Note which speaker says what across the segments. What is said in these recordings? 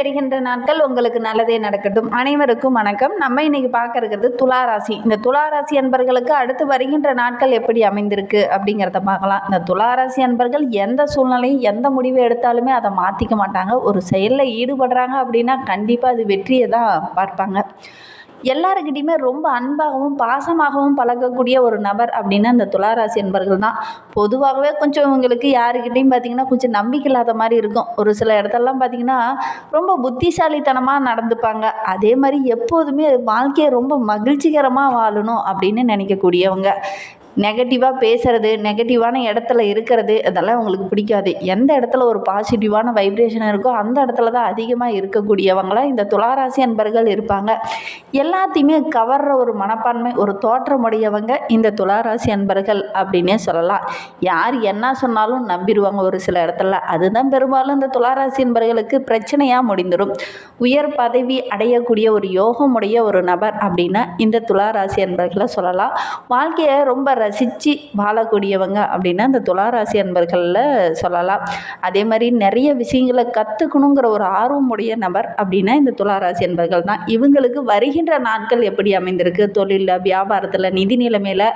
Speaker 1: வருகின்ற நாட்கள் உங்களுக்கு நல்லதே நடக்கட்டும். அனைவருக்கும் வணக்கம். நம்ம இன்னைக்கு பார்க்க இருக்கிறது துலா ராசி. இந்த துலா ராசி அன்பர்களுக்கு அடுத்து வருகின்ற நாட்கள் எப்படி அமைந்திருக்கு அப்படிங்கிறத பார்க்கலாம். இந்த துலா ராசி அன்பர்கள் எந்த சூழ்நிலையும் எந்த முடிவை எடுத்தாலுமே அதை மாற்றிக்க மாட்டாங்க. ஒரு செயலில் ஈடுபடுறாங்க அப்படின்னா கண்டிப்பாக அது வெற்றியை தான் பார்ப்பாங்க. எல்லாருக்கிட்டையுமே ரொம்ப அன்பாகவும் பாசமாகவும் பழகக்கூடிய ஒரு நபர் அப்படின்னா இந்த துளாராசி என்பர்கள் தான். பொதுவாகவே கொஞ்சம் இவங்களுக்கு யாருக்கிட்டையும் பார்த்தீங்கன்னா கொஞ்சம் நம்பிக்கை இல்லாத மாதிரி இருக்கும். ஒரு சில இடத்துலலாம் பார்த்தீங்கன்னா ரொம்ப புத்திசாலித்தனமாக நடந்துப்பாங்க. அதே மாதிரி எப்போதுமே வாழ்க்கையை ரொம்ப மகிழ்ச்சிகரமாக வாழணும் அப்படின்னு நினைக்கக்கூடியவங்க. நெகட்டிவாக பேசுகிறது நெகட்டிவான இடத்துல இருக்கிறது அதெல்லாம் அவங்களுக்கு பிடிக்காது. எந்த இடத்துல ஒரு பாசிட்டிவான வைப்ரேஷன் இருக்கோ அந்த இடத்துல தான் அதிகமாக இருக்கக்கூடியவங்களாம் இந்த துளாராசி அன்பர்கள் இருப்பாங்க. எல்லாத்தையுமே கவர்ற ஒரு மனப்பான்மை ஒரு தோற்றமுடையவங்க இந்த துளாராசி அன்பர்கள் அப்படின்னே சொல்லலாம். யார் என்ன சொன்னாலும் நம்பிடுவாங்க ஒரு சில இடத்துல. அதுதான் பெரும்பாலும் இந்த துளாராசி அன்பர்களுக்கு பிரச்சனையாக முடிந்துடும் உயர் பதவி அடையக்கூடிய ஒரு யோகமுடைய ஒரு நபர் அப்படின்னா இந்த துளாராசி அன்பர்களை சொல்லலாம். வாழ்க்கையை ரொம்ப ரசித்து வாழக்கூடியவங்க அப்படின்னா அந்த துளாராசி அன்பர்களில் சொல்லலாம். அதே மாதிரி நிறைய விஷயங்களை கற்றுக்கணுங்கிற ஒரு ஆர்வமுடைய நபர் அப்படின்னா இந்த துளாராசி அன்பர்கள் தான். இவங்களுக்கு வருகின்ற நாட்கள் எப்படி அமைந்திருக்கு? தொழிலில் வியாபாரத்தில் நிதி நிலைமையில்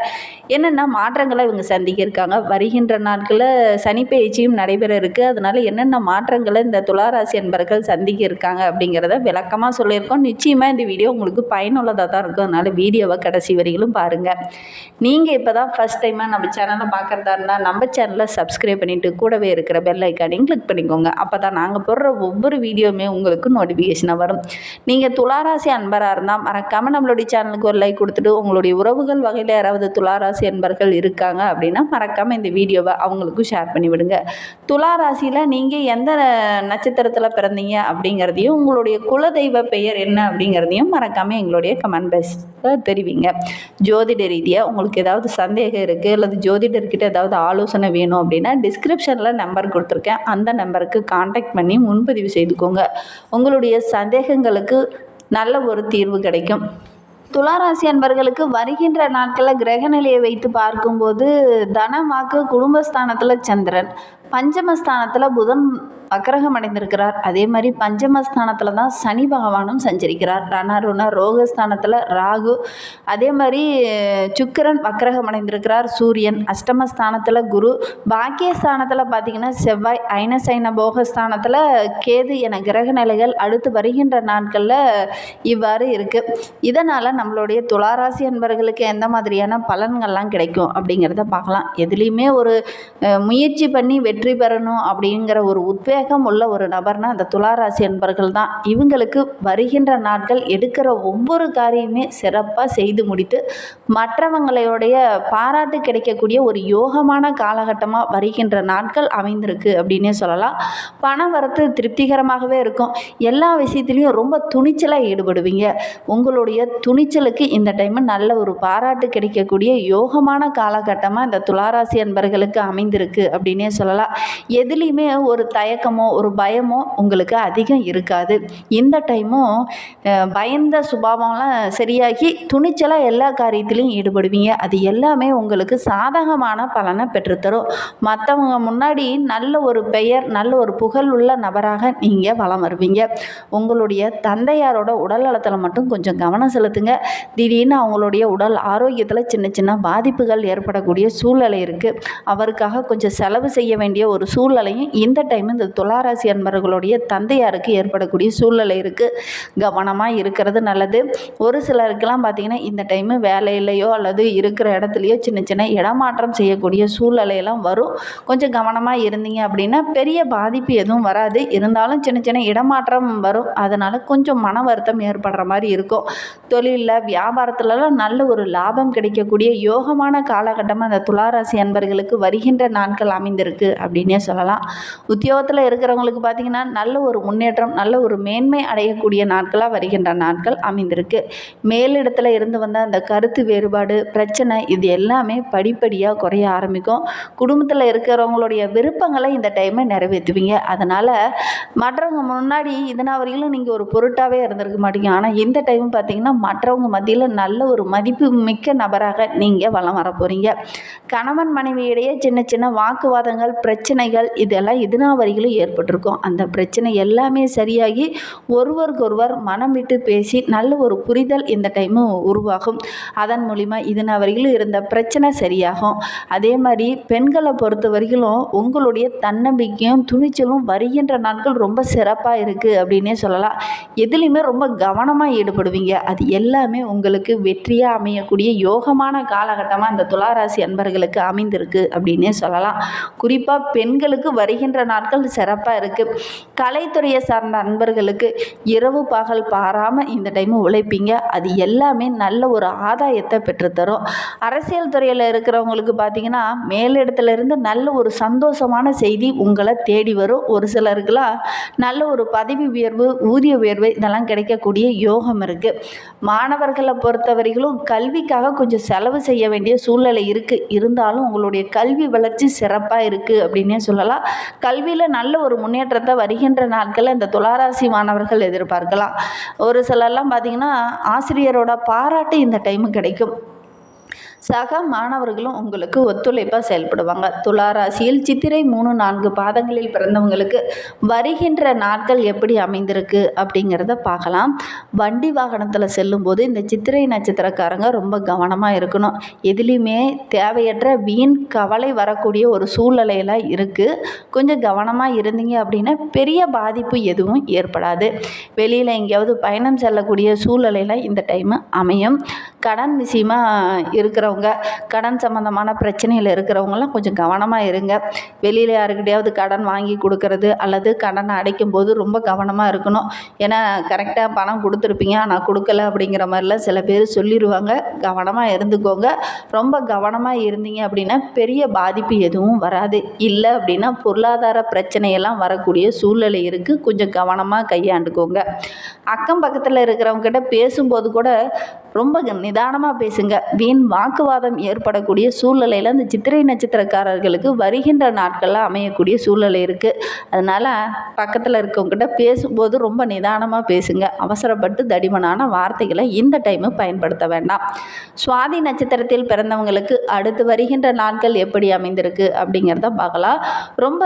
Speaker 1: என்னென்ன மாற்றங்களை இவங்க சந்திக்க இருக்காங்க வருகின்ற நாட்களில் சனி பயிற்சியும் நடைபெற இருக்குது அதனால் என்னென்ன மாற்றங்களை இந்த துளாராசி அன்பர்கள் சந்திக்க இருக்காங்க அப்படிங்கிறத விளக்கமாக சொல்லியிருக்கோம். நிச்சயமாக இந்த வீடியோ உங்களுக்கு பயனுள்ளதாக தான் இருக்கும். அதனால் வீடியோவை கடைசி வரையிலும் பாருங்கள் நீங்கள் இப்போ தான் ஃபஸ்ட் டைமாக நம்ம சேனலை பார்க்குறதா இருந்தால் நம்ம சேனலை சப்ஸ்கிரைப் பண்ணிவிட்டு கூடவே இருக்கிற பெல் ஐக்கானையும் கிளிக் பண்ணிக்கோங்க. அப்போ தான் நாங்கள் போடுற ஒவ்வொரு வீடியோவுமே உங்களுக்கு நோட்டிஃபிகேஷனாக வரும். நீங்கள் துளாராசி அன்பராக இருந்தால் மறக்காமல் நம்மளுடைய சேனலுக்கு ஒரு லைக் கொடுத்துட்டு உங்களுடைய உறவுகள் வகையில் யாராவது துளாராசி அன்பர்கள் இருக்காங்க அப்படின்னா மறக்காமல் இந்த வீடியோவை அவங்களுக்கும் ஷேர் பண்ணிவிடுங்க துளாராசியில் நீங்கள் எந்த நட்சத்திரத்தில் பிறந்தீங்க அப்படிங்கிறதையும் உங்களுடைய குலதெய்வ பெயர் என்ன அப்படிங்கிறதையும் மறக்காமல் எங்களுடைய கமெண்ட் தெரிவிங்க. ஜோதிட ரீதியாக உங்களுக்கு ஏதாவது சந்தேகம் இருக்குது அல்லது ஜோதிடர்கிட்ட ஏதாவது ஆலோசனை வேணும் அப்படின்னா டிஸ்கிரிப்ஷனில் நம்பர் கொடுத்துருக்கேன். அந்த நம்பருக்கு காண்டாக்ட் பண்ணி முன்பதிவு செய்துக்கோங்க. உங்களுடைய சந்தேகங்களுக்கு நல்ல ஒரு தீர்வு கிடைக்கும். துளாராசி அன்பர்களுக்கு வருகின்ற நாட்களில் கிரகநிலையை வைத்து பார்க்கும்போது தனமாக்கு குடும்பஸ்தானத்தில் சந்திரன் பஞ்சமஸ்தானத்தில் புதன் வக்கரகம் அடைந்திருக்கிறார் அதே மாதிரி பஞ்சமஸ்தானத்தில் தான் சனி பகவானும் சஞ்சரிக்கிறார். ரணருண ரோகஸ்தானத்தில் ராகு. அதே மாதிரி சுக்கரன் வக்கரகம் அடைந்திருக்கிறார் சூரியன் அஷ்டமஸ்தானத்தில் குரு. பாக்கியஸ்தானத்தில் பார்த்திங்கன்னா செவ்வாய் ஐனசைன போகஸ்தானத்தில் கேது என கிரக நிலைகள் அடுத்து வருகின்ற நாட்களில் இவ்வாறு இருக்குது இதனால் நம்மளுடைய துளாராசி அன்பர்களுக்கு எந்த மாதிரியான பலன்கள்லாம் கிடைக்கும் அப்படிங்கிறத பார்க்கலாம். எதுலேயுமே ஒரு முயற்சி பண்ணி வெற்றி பெறணும் அப்படிங்கிற ஒரு உத்வேகம் உள்ள ஒரு நபர்னா அந்த துளாராசி என்பர்கள் தான் இவங்களுக்கு வருகின்ற நாட்கள் எடுக்கிற ஒவ்வொரு காரியமே சிறப்பாக செய்து முடித்து மற்றவங்களுடைய பாராட்டு கிடைக்கக்கூடிய ஒரு யோகமான காலகட்டமாக வருகின்ற நாட்கள் அமைந்திருக்கு அப்படின்னே சொல்லலாம். பணம் வரத்து திருப்திகரமாகவே இருக்கும். எல்லா விஷயத்துலேயும் ரொம்ப துணிச்சலாக ஈடுபடுவீங்க. உங்களுடைய துணிச்சலுக்கு இந்த டைம் நல்ல ஒரு பாராட்டு கிடைக்கக்கூடிய யோகமான காலகட்டமாக இந்த துளாராசி அன்பர்களுக்கு அமைந்திருக்கு அப்படின்னே சொல்லலாம். எதுலேயுமே ஒரு தயக்கமோ ஒரு பயமோ உங்களுக்கு அதிகம் இருக்காது. இந்த டைமும் பயந்த சுபாவம்லாம் சரியாகி துணிச்சலாக எல்லா காரியத்திலையும் ஈடுபடுவீங்க. அது எல்லாமே உங்களுக்கு சாதகமான பலனை பெற்றுத்தரும். மற்றவங்க முன்னாடி நல்ல ஒரு பெயர் நல்ல ஒரு புகழ் உள்ள நபராக நீங்கள் வலம் வருவீங்க. உங்களுடைய தந்தையாரோட உடல் நலத்தில் மட்டும் கொஞ்சம் கவனம் செலுத்துங்க. திடீர்னு அவங்களுடைய உடல் ஆரோக்கியத்தில் சின்ன சின்ன பாதிப்புகள் ஏற்படக்கூடிய சூழ்நிலை இருக்குது அவருக்காக கொஞ்சம் செலவு செய்ய வேண்டிய ஒரு சூழ்நிலையும் இந்த டைம் இந்த துளாராசி அன்பர்களுடைய தந்தையாருக்கு ஏற்படக்கூடிய சூழ்நிலை இருக்குது கவனமாக இருக்கிறது நல்லது. ஒரு சிலருக்கெல்லாம் பார்த்திங்கன்னா இந்த டைமு வேலையிலையோ அல்லது இருக்கிற இடத்துலையோ சின்ன சின்ன இடமாற்றம் செய்யக்கூடிய சூழ்நிலையெல்லாம் வரும். கொஞ்சம் கவனமாக இருந்தீங்க அப்படின்னா பெரிய பாதிப்பு எதுவும் வராது. இருந்தாலும் சின்ன சின்ன இடமாற்றம் வரும். அதனால் கொஞ்சம் மன வருத்தம் ஏற்படுற மாதிரி இருக்கும். தொழிலில் வியாபாரத்துலலாம் நல்ல ஒரு லாபம் கிடைக்கக்கூடிய யோகமான காலகட்டமாக அந்த துளாராசி அன்பர்களுக்கு வருகின்ற நாட்கள் அமைந்திருக்கு அப்படின்னே சொல்லலாம். உத்தியோகத்தில் இருக்கிறவங்களுக்கு பார்த்திங்கன்னா நல்ல ஒரு முன்னேற்றம் நல்ல ஒரு மேன்மை அடையக்கூடிய நாட்களாக வருகின்ற நாட்கள் அமைந்திருக்கு. மேலிடத்தில் இருந்து வந்த அந்த கருத்து வேறுபாடு பிரச்சனை இது எல்லாமே படிப்படியாக குறைய ஆரம்பிக்கும். குடும்பத்தில் இருக்கிறவங்களுடைய விருப்பங்களை இந்த டைமை நிறைவேற்றுவீங்க. அதனால் மற்றவங்க முன்னாடி இதனால் வரையிலும் நீங்கள் ஒரு பொருட்டாகவே இருந்திருக்க மாட்டீங்க. ஆனால் இந்த டைம் பார்த்தீங்கன்னா மற்றவங்க மத்தியில் நல்ல ஒரு மதிப்பு மிக்க நபராக நீங்கள் வளம் வர போகிறீங்க கணவன் மனைவியிடையே சின்ன சின்ன வாக்குவாதங்கள் பிரச்சனைகள் இதெல்லாம் இதுனா வரையிலும் ஏற்பட்டிருக்கும். அந்த பிரச்சனை எல்லாமே சரியாகி ஒருவருக்கொருவர் மனம் விட்டு பேசி நல்ல ஒரு புரிதல் இந்த டைமு உருவாகும். அதன் மூலிமா இதன வரையிலும் இருந்த பிரச்சனை சரியாகும். அதே மாதிரி பெண்களை பொறுத்த வரையிலும் உங்களுடைய தன்னம்பிக்கையும் துணிச்சலும் வருகின்ற நாட்கள் ரொம்ப சிறப்பாக இருக்குது அப்படின்னே சொல்லலாம். எதுலேயுமே ரொம்ப கவனமாக ஈடுபடுவீங்க. அது எல்லாமே உங்களுக்கு வெற்றியாக அமையக்கூடிய யோகமான காலகட்டமாக இந்த துளாராசி அன்பர்களுக்கு அமைந்திருக்கு அப்படின்னே சொல்லலாம். குறிப்பாக பெண்களுக்கு வருகின்ற நாட்கள் சிறப்பாக இருக்குது கலைத்துறையை சார்ந்த அன்பர்களுக்கு இரவு பகல் பாராமல் இந்த டைமு உழைப்பீங்க. அது எல்லாமே நல்ல ஒரு ஆதாயத்தை பெற்றுத்தரும். அரசியல் துறையில் இருக்கிறவங்களுக்கு பார்த்தீங்கன்னா மேலிடத்துலேருந்து நல்ல ஒரு சந்தோஷமான செய்தி உங்களை தேடி வரும். ஒரு சிலருக்குலாம் நல்ல ஒரு பதவி உயர்வு ஊதிய உயர்வு இதெல்லாம் கிடைக்கக்கூடிய யோகம் இருக்குது மாணவர்களை பொறுத்தவரைகளும் கல்விக்காக கொஞ்சம் செலவு செய்ய வேண்டிய சூழ்நிலை இருக்குது இருந்தாலும் உங்களுடைய கல்வி வளர்ச்சி சிறப்பாக இருக்குது அப்படின்னே சொல்லலாம். கல்வியில் நல்ல ஒரு முன்னேற்றத்தை வருகின்ற நாட்களில் இந்த துளாராசி மாணவர்கள் எதிர்பார்க்கலாம். ஒரு சிலர்லாம் பார்த்திங்கன்னா ஆசிரியரோட பாராட்டு இந்த டைமு கிடைக்கும். சக மாணவர்களும் உங்களுக்கு ஒத்துழைப்பாக செயல்படுவாங்க. துளாராசியில் சித்திரை மூணு நான்கு பாதங்களில் பிறந்தவங்களுக்கு வருகின்ற நாட்கள் எப்படி அமைந்திருக்கு அப்படிங்கிறத பார்க்கலாம். வண்டி வாகனத்தில் செல்லும்போது இந்த சித்திரை நட்சத்திரக்காரங்க ரொம்ப கவனமாக இருக்கணும். எதுலேயுமே தேவையற்ற வீண் கவலை வரக்கூடிய ஒரு சூழ்நிலையில் இருக்குது கொஞ்சம் கவனமாக இருந்தீங்க அப்படின்னா பெரிய பாதிப்பு எதுவும் ஏற்படாது. வெளியில் எங்கேயாவது பயணம் செல்லக்கூடிய சூழ்நிலையில் இந்த டைமு அமையும். கடன் விஷயமாக இருக்கிற இருக்கிறவங்க கடன் சம்மந்தமான பிரச்சனையில் இருக்கிறவங்களாம் கொஞ்சம் கவனமாக இருங்க. வெளியில் யாருக்கிட்டையாவது கடன் வாங்கி கொடுக்கறது அல்லது கடனை அடைக்கும் போது ரொம்ப கவனமாக இருக்கணும். ஏன்னா கரெக்டாக பணம் கொடுத்துருப்பீங்க ஆனால் கொடுக்கல அப்படிங்கிற மாதிரிலாம் சில பேர் சொல்லிடுவாங்க கவனமாக இருந்துக்கோங்க. ரொம்ப கவனமாக இருந்தீங்க அப்படின்னா பெரிய பாதிப்பு எதுவும் வராது. இல்லை அப்படின்னா பொருளாதார பிரச்சனையெல்லாம் வரக்கூடிய சூழ்நிலை இருக்குது கொஞ்சம் கவனமாக கையாண்டுக்கோங்க. அக்கம் பக்கத்தில் இருக்கிறவங்ககிட்ட பேசும்போது கூட ரொம்ப நிதானமாக பேசுங்க. வீண் வாக்குவாதம் ஏற்படக்கூடிய சூழ்நிலையில் அந்த சித்திரை நட்சத்திரக்காரர்களுக்கு வருகின்ற நாட்களில் அமையக்கூடிய சூழ்நிலை இருக்குது அதனால் பக்கத்தில் இருக்கவங்ககிட்ட பேசும்போது ரொம்ப நிதானமாக பேசுங்க. அவசரப்பட்டு தடிமனான வார்த்தைகளை இந்த டைமு பயன்படுத்த வேண்டாம். சுவாதி நட்சத்திரத்தில் பிறந்தவங்களுக்கு அடுத்து வருகின்ற நாட்கள் எப்படி அமைந்திருக்கு அப்படிங்கிறத பார்க்கலாம் ரொம்ப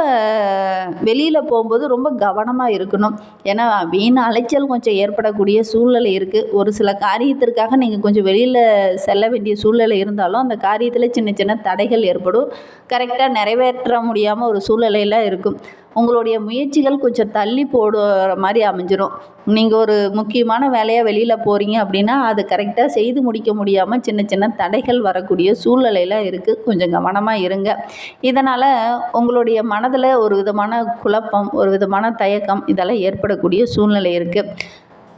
Speaker 1: வெளியில் போகும்போது ரொம்ப கவனமாக இருக்கணும். ஏன்னா வீண் அலைச்சல் கொஞ்சம் ஏற்படக்கூடிய சூழ்நிலை இருக்குது ஒரு சில காரியத்திற்காக நீங்கள் கொஞ்சம் வெளியில் செல்ல வேண்டிய சூழ்நிலை இருந்தாலும் அந்த காரியத்தில் சின்ன சின்ன தடைகள் ஏற்படும். கரெக்டாக நிறைவேற்ற முடியாமல் ஒரு சூழ்நிலையில் இருக்கும். உங்களுடைய முயற்சிகள் கொஞ்சம் தள்ளி போடுற மாதிரி அமைஞ்சிரும். நீங்கள் ஒரு முக்கியமான வேலையாக வெளியில் போகிறீங்க அப்படின்னா அது கரெக்டாக செய்து முடிக்க முடியாமல் சின்ன சின்ன தடைகள் வரக்கூடிய சூழ்நிலையில் இருக்குது கொஞ்சம் கவனமாக இருங்க. இதனால் உங்களுடைய மனதில் ஒரு விதமான குழப்பம் ஒரு விதமான தயக்கம் இதெல்லாம் ஏற்படக்கூடிய சூழ்நிலை இருக்குது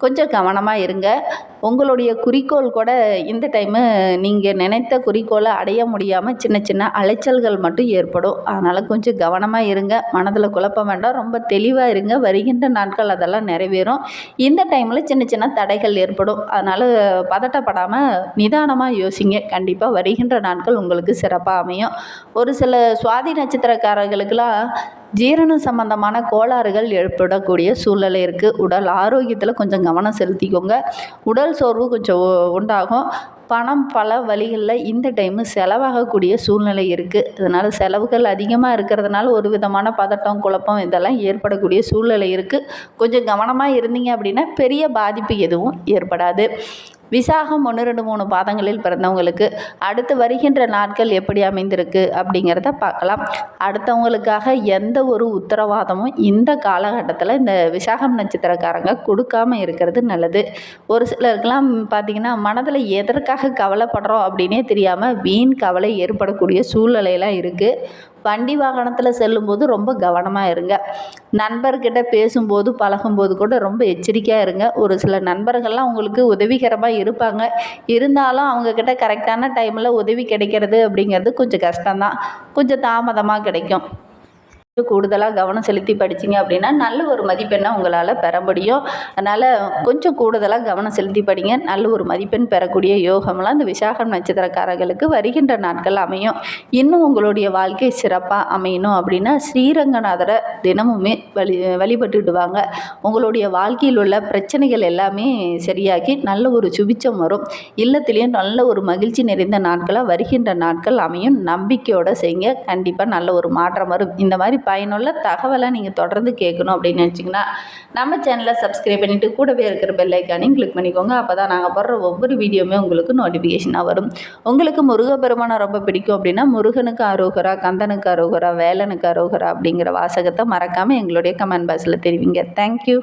Speaker 1: கொஞ்சம் கவனமாக இருங்க. உங்களுடைய குறிக்கோள் கூட இந்த டைமு நீங்கள் நினைத்த குறிக்கோளை அடைய முடியாமல் சின்ன சின்ன அலைச்சல்கள் மட்டும் ஏற்படும். அதனால் கொஞ்சம் கவனமாக இருங்க. மனதில் குழப்பம் வேண்டாம். ரொம்ப தெளிவாக இருங்க. வருகின்ற நாட்கள் அதெல்லாம் நிறைவேறும். இந்த டைமில் சின்ன சின்ன தடைகள் ஏற்படும். அதனால் பதட்டப்படாமல் நிதானமாக யோசிங்க. கண்டிப்பாக வருகின்ற நாட்கள் உங்களுக்கு சிறப்பாக அமையும். ஒரு சில சுவாதி நட்சத்திரக்காரர்களுக்கெல்லாம் ஜீரணம் சம்பந்தமான கோளாறுகள் ஏற்படக்கூடிய சூழ்நிலை இருக்குது உடல் ஆரோக்கியத்தில் கொஞ்சம் கவனம் செலுத்திக்கோங்க. உடல் சோர்வு கொஞ்சம் உண்டாகும். பணம் பல வழிகளில் இந்த டைமு செலவாகக்கூடிய சூழ்நிலை இருக்குது அதனால் செலவுகள் அதிகமாக இருக்கிறதுனால ஒரு விதமான பதட்டம் குழப்பம் இதெல்லாம் ஏற்படக்கூடிய சூழ்நிலை இருக்குது கொஞ்சம் கவனமாக இருந்தீங்க அப்படின்னா பெரிய பாதிப்பு எதுவும் ஏற்படாது. விசாகம் ஒன்று ரெண்டு மூணு பாதங்களில் பிறந்தவங்களுக்கு அடுத்து வருகின்ற நாட்கள் எப்படி அமைந்திருக்கு அப்படிங்கிறத பார்க்கலாம். அடுத்தவங்களுக்காக எந்த ஒரு உத்தரவாதமும் இந்த காலகட்டத்தில் இந்த விசாகம் நட்சத்திரக்காரங்க கொடுக்காம இருக்கிறது நல்லது. ஒரு சிலருக்கெல்லாம் பார்த்திங்கன்னா மனதில் எதற்காக கவலைப்படுறோம் அப்படின்னே தெரியாமல் வீண் கவலை ஏற்படக்கூடிய சூழ்நிலையெல்லாம் இருக்குது வண்டி வாகனத்தில் செல்லும்போது ரொம்ப கவனமாக இருங்க. நண்பர்கிட்ட பேசும்போது பழகும்போது கூட ரொம்ப எச்சரிக்கையாக இருங்க. ஒரு சில நண்பர்கள்லாம் உங்களுக்கு உதவிகரமாக இருப்பாங்க. இருந்தாலும் அவங்கக்கிட்ட கரெக்டான டைமில் உதவி கிடைக்கிறது அப்படிங்கிறது கொஞ்சம் கஷ்டம்தான். கொஞ்சம் தாமதமாக கிடைக்கும். கூடுதலாக கவனம் செலுத்தி படிச்சீங்க அப்படின்னா நல்ல ஒரு மதிப்பெண்ணை உங்களால் பெற முடியும். அதனால் கொஞ்சம் கூடுதலாக கவனம் செலுத்தி படிங்க. நல்ல ஒரு மதிப்பெண் பெறக்கூடிய யோகம்லாம் இந்த விசாகம் நட்சத்திரக்காரர்களுக்கு வருகின்ற நாட்கள் அமையும். இன்னும் உங்களுடைய வாழ்க்கை சிறப்பாக அமையணும் அப்படின்னா ஸ்ரீரங்கநாதரை தினமுமே வழி வழிபட்டுடுவாங்க உங்களுடைய வாழ்க்கையில் உள்ள பிரச்சனைகள் எல்லாமே சரியாகி நல்ல ஒரு சுபிச்சம் வரும். இல்லத்திலையும் நல்ல ஒரு மகிழ்ச்சி நிறைந்த நாட்களாக வருகின்ற நாட்கள் அமையும். நம்பிக்கையோடு செய்யுங்க. கண்டிப்பாக நல்ல ஒரு மாற்றம் வரும். இந்த மாதிரி பயனுள்ள தகவலை நீங்கள் தொடர்ந்து கேட்கணும் அப்படின்னு நினச்சிங்கன்னா நம்ம சேனலை சப்ஸ்கிரைப் பண்ணிவிட்டு கூடவே இருக்கிற பெல்லைக்கானையும் கிளிக் பண்ணிக்கோங்க. அப்போ தான் நாங்கள் போடுற ஒவ்வொரு வீடியோவுமே உங்களுக்கு நோட்டிஃபிகேஷனாக வரும். உங்களுக்கு முருகப்பெருமானை ரொம்ப பிடிக்கும் அப்படின்னா முருகனுக்கு அரோகரா கந்தனுக்கு அரோகரா வேலனுக்கு அரோகரா அப்படிங்கிற வாசகத்தை மறக்காமல் எங்களுடைய கமெண்ட் பாக்ஸில் தெரிவிங்க. தேங்க்யூ